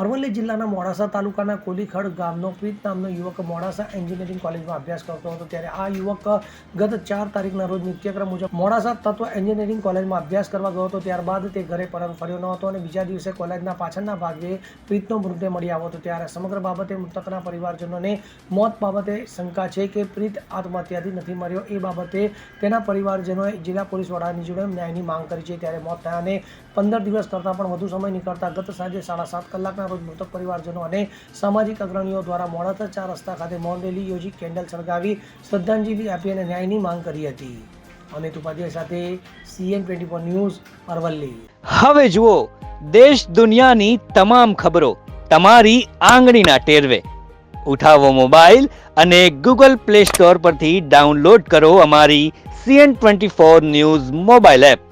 અરવલ્લી જિલ્લાના મોડાસા તાલુકાના કોલીખડ ગામનો પ્રીત નામનો યુવક મોડાસા એન્જિનિયરિંગ કોલેજમાં અભ્યાસ કરતો હતો. ત્યારે આ યુવક ગત ચાર તારીખના રોજ નિત્યક્રમ મુજબ મોડાસા તત્વ એન્જિનિયરિંગ કોલેજમાં અભ્યાસ કરવા ગયો હતો. ત્યારબાદ તે ઘરે પરત ફર્યો ન હતો અને બીજા દિવસે કોલેજના પાછળના ભાગે પ્રીતનો મૃતદેહ મળી આવ્યો હતો. ત્યારે સમગ્ર બાબતે મૃતકના પરિવારજનોને મોત બાબતે શંકા છે કે પ્રીત આત્મહત્યાથી નથી મર્યો. એ બાબતે તેના પરિવારજનોએ જિલ્લા પોલીસ વડાની જોડે ન્યાયની માંગ કરી છે. ત્યારે મોત થયાને પંદર દિવસ કરતાં પણ વધુ સમય નીકળતા ગત સાંજે સાડા સાત કલાકના રોજ મૃતક પરિવારજનો અને સામાજિક અગ્રણીઓ દ્વારા મોડાસા ચાર રસ્તા ખાતે મૌન રેલી યોજી કેન્ડલ સળગાવી શ્રદ્ધાંજલિ આપી અને ન્યાયની માંગ કરી હતી. અમિત ઉપાધ્યાય સાથે CN twenty four news, Aravalli. હવે જુઓ, દેશ દુનિયાની તમામ ખબરો તમારી આંગળીના ટેરવે. ઉઠાવો મોબાઈલ અને ગૂગલ પ્લે સ્ટોર પરથી ડાઉનલોડ કરો અમારી CN twenty four news mobile app.